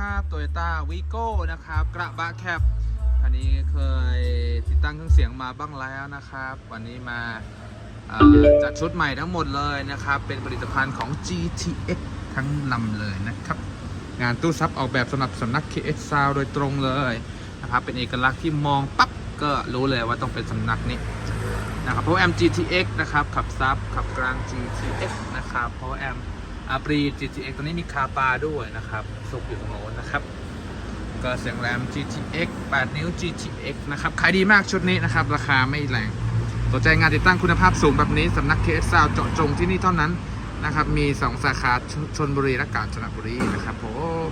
ครับโตยตาวีโก้นะครับ กระบะแคปอันนี้เคยติดตั้งเครื่องเสียงมาบ้างแล้วนะครับ วันนี้มาจัดชุดใหม่ทั้งหมดเลยนะครับ เป็นผลิตภัณฑ์ของ GTX ทั้งลำเลยนะครับ งานตู้ซับออกแบบสำหรับสำนัก KS Sound โดยตรงเลยนะครับ เป็นเอกลักษณ์ที่มองปั๊บก็รู้เลยว่าต้องเป็นสำนักนี้นะครับ Power Amp GTX นะครับ ขับซับขับกลาง GTX นะครับ Power Amp อ อาปรี GTX ตัวนี้มีคาปาด้วยนะครับสุกอยู่ตรงโน้นนะครับก็เสียงแรม GTX 8 นิ้ว GTX นะครับขายดีมากชุดนี้นะครับ ราคาไม่แรงสนใจงานติดตั้งคุณภาพสูงแบบนี้สำนัก KS Sound เจาะจงที่นี่เท่านั้นนะครับ มี 2 สาขาชชนบุรีและกาญจนบุรีนะครับผม